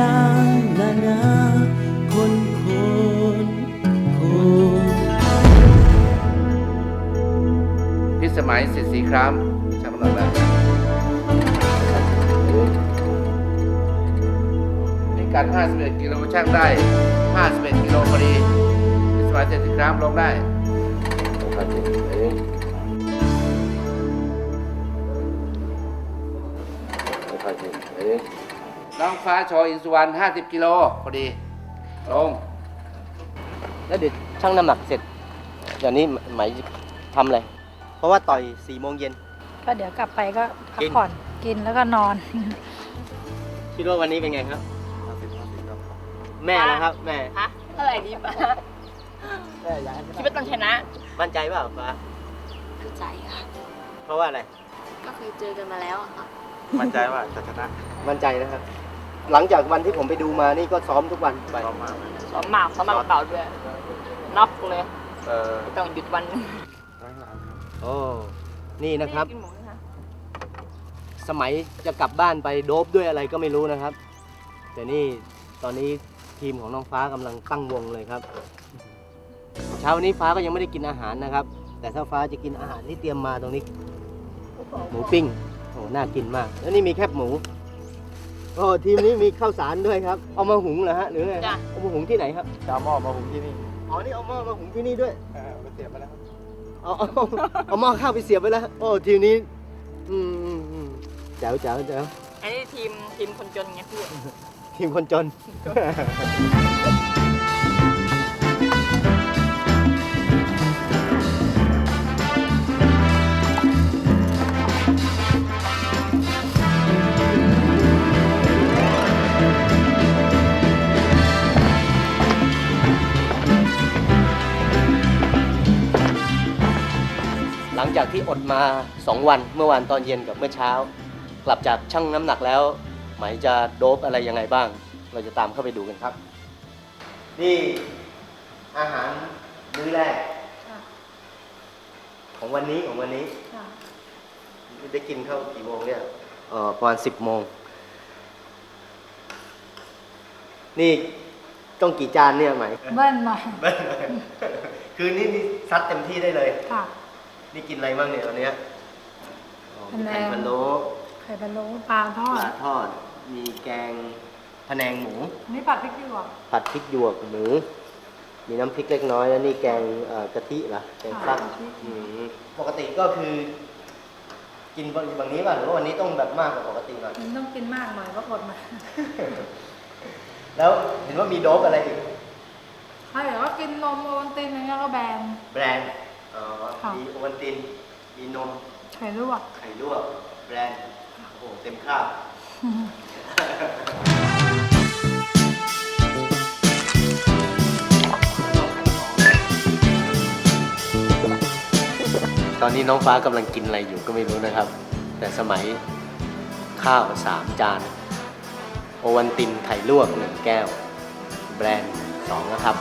นางนานาคนคนคนพิสมัยสิทธิ์สีครามช่างน้ำหนักแล้วพิกัด51กิโลช่างได้ 51กิโลพอดีพิสมัยสิทธิ์สีครามลงได้ น้องฟ้าชออินสุวรรณ50 กิโลพอดี ลง แล้วเดี๋ยวชั่งน้ำหนักเสร็จเดี๋ยวนี้ไหมทำอะไรเพราะว่าต่อยสี่โมงเย็น ก็เดี๋ยวกลับไปก็พักิกนผ่อนกินแล้วก็นอน คิดว่าวันนี้เป็นไงครับ แม่นะครับ แม่ ฮะเท่าไหร่ดีป้าแม่อยากให้คิดว่าต้องชนะมั่นใจเปล่าฟ้ามั่นใจค่ะ เพราะว่าอะไร ก็เคยเจอกันมาแล้วอะค่ะ มั่นใจว่าจะชนะ มั่นใจนะครับ หลังจากวันที่ผมไปดูมานี่ก็ซ้อมทุกวันไปซ้อมหมากซ้อมหมากเป่าด้วยน็อกเลยเออไม่ต้องหยุดวันหนึงโอ้นี่นะครับ กินหมูนะคะสมัยจะกลับบ้านไปโดบด้วยอะไรก็ไม่รู้นะครับ แต่นี่ตอนนี้ทีมของน้องฟ้ากำลังตั้งวงเลยครับ เช้านี้ฟ้าก็ยังไม่ได้กินอาหารนะครับ แต่ถ้าฟ้าจะกินอาหารที่เตรียมมาตรงนี้ หมูปิ้งโอ้น่ากินมาก แล้วนี่มีแคบหมู โอ้ทีมนี้มีข้าวสารด้วยครับ เอามาหุงเหรอฮะหรือไงจ้ะ เอามาหุงที่ไหนครับจะเอาหม้อมาหุงที่นี่อ๋อนี่เอาหม้อมาหุงที่นี่ด้วยเออไปเสียบไปแล้วเอาเอาเอาหม้อข้าวไปเสียบไปแล้วโอ้ทีมนี้อืมอืมอืมแจ๋วแจ๋วแจ๋วอันนี้ทีมทีมคนจนไงพี่ ทีมคนจน อดมา 2 วันเมื่อวานตอนเย็นกับเมื่อเช้า กลับจากชั่งน้ำหนักแล้ว ไหมจะโดบอะไรยังไงบ้าง เราจะตามเข้าไปดูกันครับ นี่อาหารมื้อแรกของวันนี้ของวันนี้ได้กินข้าวกี่โมงเนี่ยเออประมาณสิบโมง นี่ต้องกี่จานเนี่ยไหมเบิ้ลหน่อย คือนี่นี่ซัดเต็มที่ได้เลย ค่ะ นี่กินอะไรบ้างเนี่ยวันเนี้ยอ๋อมีไข่พะโล้ไข่พะโล้ปลาทอปดลาทอด มีแกงพะแนงหมูอันนี่ผัดพริกหยวกผัดพริกหยวกหมู มีน้ำพริกเล็กน้อยแล้วนี่แกงเอ่อกะทิเหรอแกงฟักค่ะกะทิอืมปกติก็คือ กินแบบนี้ป่ะหรือว่าวันนี้ต้องแบบมากกว่าปกติหน่อย มันต้องกินมากหน่อยก็อดมาแล้วเห็นว่ามีโดบอะไรอีกถ้าเดี๋ยวว่ากินนมโอวัลตินอย่างเงี้ยก็แบนแบรนด์ อ๋อค่ะ มีโอวัลติน มีนม ไข่ลวก ไข่ลวก แบรนด์ โอ้โห เต็มคราบ ตอนนี้น้องฟ้ากำลังกินอะไรอยู่ก็ไม่รู้นะครับ แต่สมัยข้าวสามจาน โอวันตินไข่ลวกหนึ่งแก้ว แบรนด์สองนะครับ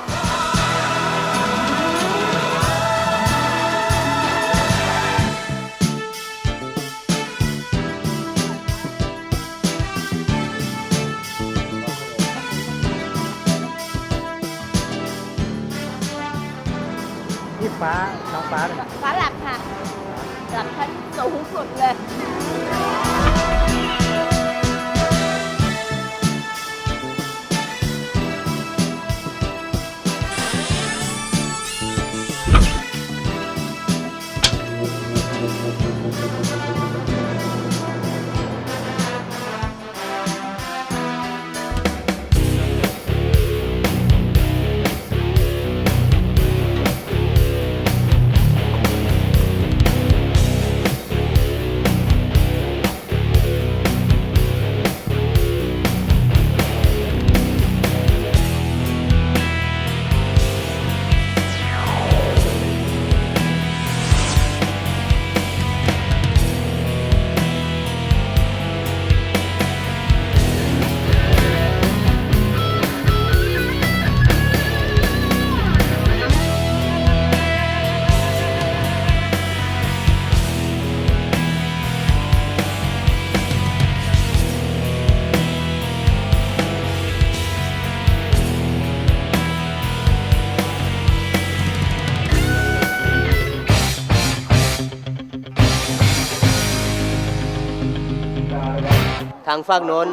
างฝากโน้น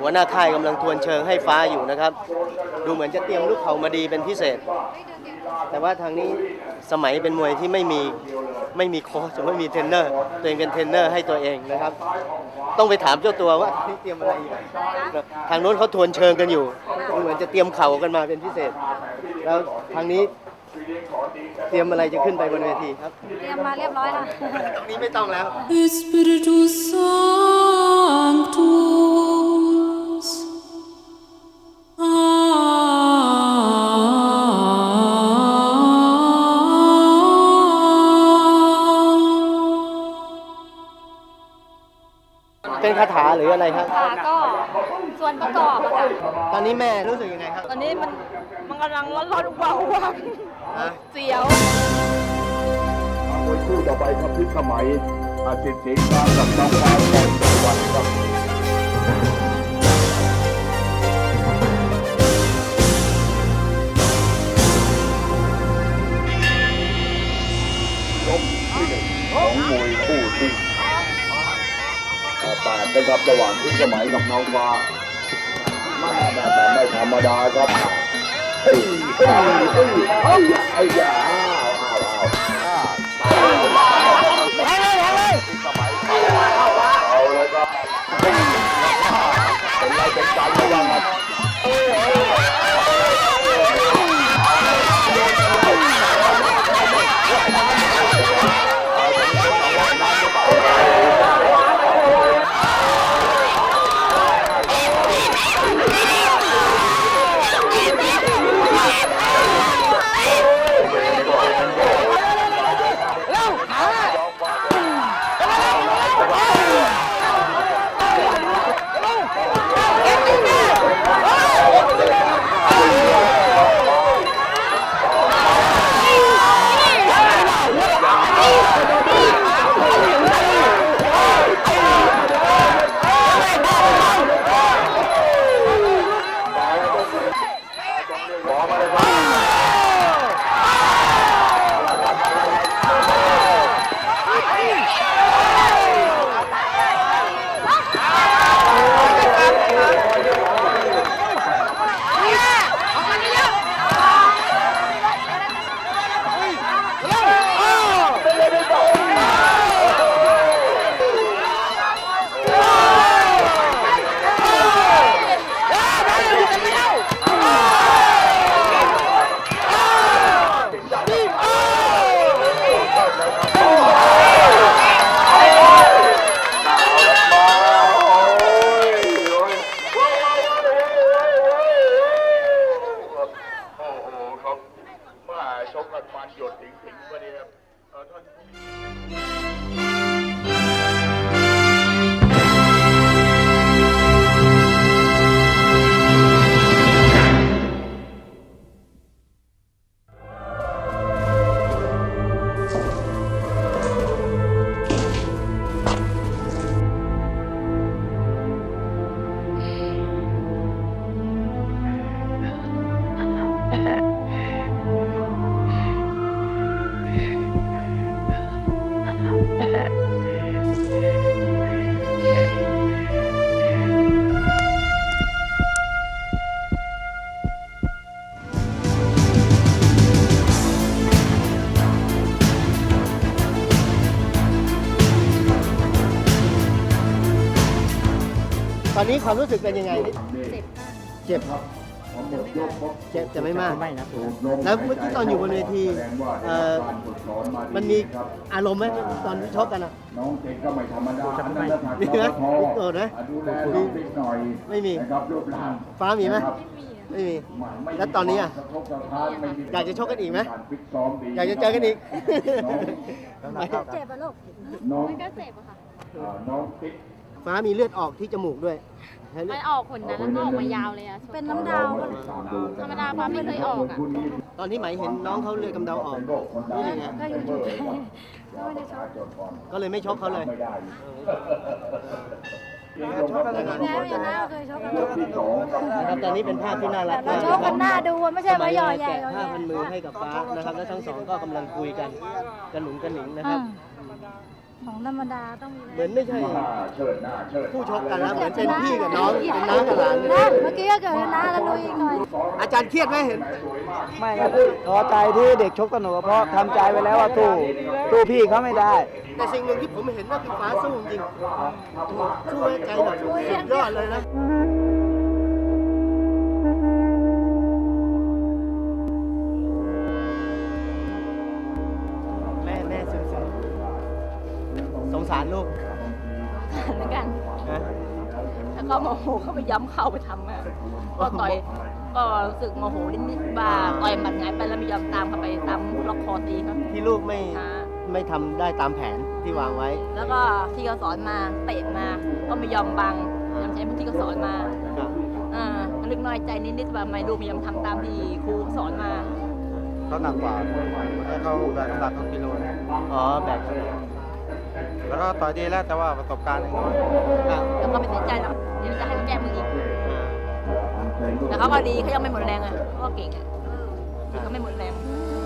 หัวหน้าค่ายกำลังทวนเชิงให้ฟ้าอยู่นะครับ ดูเหมือนจะเตรียมลูกเข่ามาดีเป็นพิเศษ แต่ว่าทางนี้สมัยเป็นมวยที่ไม่มีไม่มีโค้ชไม่มีเทรนเนอร์ ตัวเองเป็นเทรนเนอร์ให้ตัวเองนะครับ ต้องไปถามเจ้าตัวว่านี่เตรียมอะไรอยู่ทางโน้นเขาทวนเชิงกันอยู่ดูเหมือนจะเตรียมเข่ากันมาเป็นพิเศษ แล้วทางนี้ เตรียมอะไรจะขึ้นไปบนเวทีครับ เตรียมมาเรียบร้อยแล้ว ตรงนี้ไม่ต้องแล้ว Espíritu Sanctus. Ah. เป็นคาถาหรืออะไรครับ ค่ะก็ส่วนประกอบอะค่ะ ตอนนี้แม่รู้สึกยังไงครับ ตอนนี้มันมันกำลังร้อนร้อนๆเบาๆวังอะ เสียวมวยคู่ต่อไปครับพิสมัย อาทิตย์ศรีกลากับน้องฟ้าพรสวัสดิ์ครับยกที่หนึ่งของมวยคู่ที่แปดนะครับระหว่างพิสมัยกับน้องฟ้าแม่แบบแบบไม่ธรรมดาครับ เฮ้ยเฮ้ยเฮ้ยเฮ้ยไอ้ยาอ้าวอ้าวอ้าวเอาเลยครับ อนนี้ความรู้สึกเป็นยังไง เจ็บครับเจ็บแต่ไม่มากแล้วเมื่อกี้ตอนอยู่บนเวทีเอ่อมันมีอารมณ์ไหมตอนที่ชกกันอะน้องเก่งก็ไม่ธรรมดาอันนั้นนะครับมีไหมรปภมีโกรธไหมดูแลน้องนิดหน่อยไม่มีนะครับรูปร่างฟ้ามีไหมนะครับไม่มีไม่แล้วตอนนี้อะสะทกสะท้านไม่มีอยากจะชกกันอีกไหมารฟิตซ้อมดีอยากจะเจอกันอีกน้องเจ็บปะลูกน้องมันก็เจ็บอะค่ะอ่าน้องติ๊ก ฟ้ามีเลือดออกที่จมูกด้วยให้เลืมัอดนออกขนนั้นแล้วก็ออกมายาวเลยอะเป็นน้ำดาวปะธรรมดาฟ้าไม่เคยออกอะตอนที่ไหมเห็นน้องเขาเลือดกำเดาออกรู้ยังไงก็อยู่ๆไปก็เลยไม่ชกเขาเลยไม่ได้ชกกันเลยแล้วอย่างนั้นเคยชกกันยกที่สองครับนะครับตอนนี้เป็นภาพที่น่ารักเรามากชกกันหน้าดูไม่ใช่มาหย่อใหญ่แกะเราผ้าแย่พันมือให้กับฟ้านะครับ แล้วทั้งสองก็กำลังคุยกันกระหนุงกระหนิงนะครับ ของธรรมดาต้องมีเหมือนไม่ใช่เชิดหน้าเชิดผู้ชกกันนะเหมือนเป็นพี่กับน้องเป็นน้ากับหลานนะเมื่อกี้ก็เกิดนะแล้วดูอีกหน่อย อาจารย์เครียดไหมเห็น ไม่ครับพอใจที่เด็กชกสนุกเพราะทำใจไปแล้วว่าสู้สู้พี่เขาไม่ได้ แต่สิ่งหนึ่งที่ผมเห็นว่าคือฟ้าสู้จริงสู้ให้ใจหน่อยสุดยอดเลยนะ ก็โมโหเข้าไปย้ำเข้าไปทำอะก็ต่อยก็รู้สึกโมโหนิดๆว่าต่อยหมัดหงายไปแล้วไม่ยอมตามเข้าไปตามล็อกคอตีเขาที่ลูกไม่ค่ะไม่ทำได้ตามแผนที่วางไว้ แล้วก็ที่เขาสอนมาเตะมา ก็ไม่ยอมบังยังใช้ที่เขาสอนมาครับอ่าลึกน้อยใจนิดๆว่าไม่ลูกไม่ยอมทำตามที่ครูสอนมาเขาหนักกว่าให้เขาแบกน้ำหนักเขากิโลนึงอ๋อแบบ แล้วก็ต่อยดีแล้วแต่ว่าประสบการณ์ยังน้อยอะแล้วก็ไม่เสียใจหรอกเดี๋ยวจะให้เขาแก้มืออีกอ่าแต่เขาก็ดีเขายังไม่หมดแรงอะเขาก็เก่งอะเขาไม่หมดแรงขอ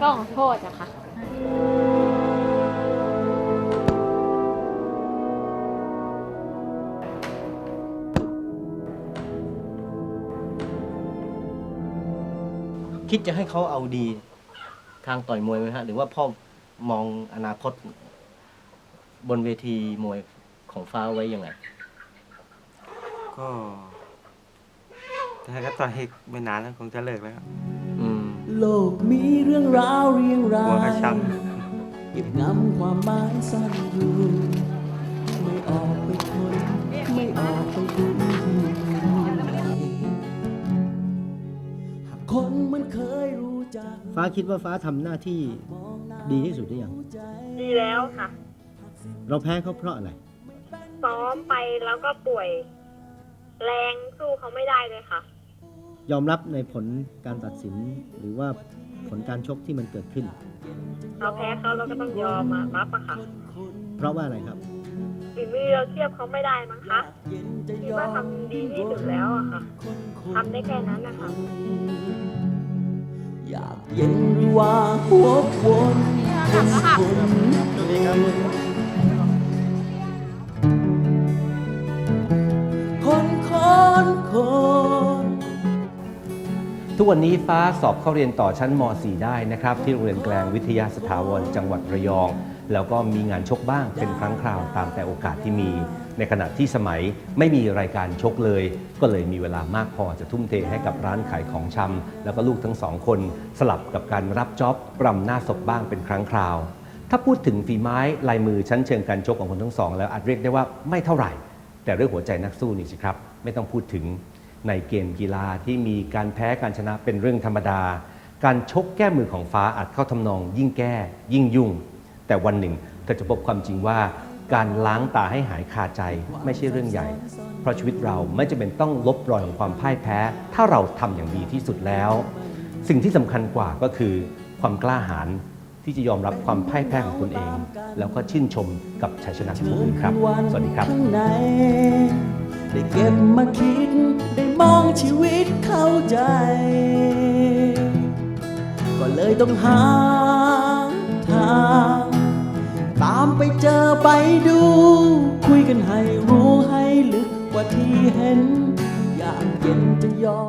ก็ขอโทษนะคะ คิดจะให้เขาเอาดีทางต่อยมวยไหมฮะ หรือว่าพ่อมองอนาคต บนเวทีมวยของฟ้าไว้ยังไง ก็ถ้าก็ต่อยไม่นานแล้วคงจะเลิกแล้วอืม โลกมีเรื่องราวเรียงรากลัวกระยชับเก็บงำความหมายซ่อนอยู่ไม่ออกไปคนไม่ออกไปดูหากคนมันเคยรู้จักฟ้าคิดว่าฟ้าทำหน้าที่ดีที่สุดหรือยัง ดีแล้วค่ะ เราแพ้เขาเพราะอะไร ซ้อมไปแล้วก็ป่วย แรงสู้เขาไม่ได้เลยค่ะ ยอมรับในผลการตัดสินหรือว่าผลการชกที่มันเกิดขึ้น เราแพ้เขาเราก็ต้องยอมอะรับอะค่ะเพราะว่าอะไรครับ ฝีมือเราเทียบเขาไม่ได้มั้งคะคิดว่าทำดีที่สุดแล้วอะค่ะทำได้แค่นั้นนะคะอยากเย็นหรือว่าหัววนคนคนคน ทุกวันนี้ฟ้าสอบเข้าเรียนต่อชั้นม .4 ได้นะครับ ที่โรงเรียนแกลงวิทยาสถาวรจังหวัดระยอง แล้วก็มีงานชกบ้างเป็นครั้งคราวตามแต่โอกาสที่มี ในขณะที่สมัยไม่มีรายการชกเลย ก็เลยมีเวลามากพอจะทุ่มเทให้กับร้านขายของชำแล้วก็ลูกทั้งสองคนสลับกับการรับจ็อบรำหน้าศพบ้างเป็นครั้งคราว ถ้าพูดถึงฝีไม้ลายมือชั้นเชิงการชกของคนทั้งสอง แล้วอาจเรียกได้ว่าไม่เท่าไหร่ แต่เรื่องหัวใจนักสู้นี่สิครับไม่ต้องพูดถึง ในเกมกีฬาที่มีการแพ้การชนะเป็นเรื่องธรรมดา การชกแก้มือของฟ้าอาจเข้าทำนอง ยิ่งแก้ ยิ่งยุ่ง แต่วันหนึ่งเธอจะพบความจริงว่า การล้างตาให้หายคาใจไม่ใช่เรื่องใหญ่ เพราะชีวิตเราไม่จำเป็นต้องลบรอยของความพ่ายแพ้ ถ้าเราทำอย่างดีที่สุดแล้ว สิ่งที่สำคัญกว่าก็คือ ความกล้าหาญที่จะยอมรับความพ่ายแพ้ของตนเอง แล้วก็ชื่นชมกับชัยชนะของคนอื่นครับ สวัสดีครับ ได้เก็บมาคิด ได้มองชีวิตเข้าใจ ก็เลยต้องหาทาง ตามไปเจอไปดู คุยกันให้รู้ให้ลึกกว่าที่เห็น อยากเย็นจะยอม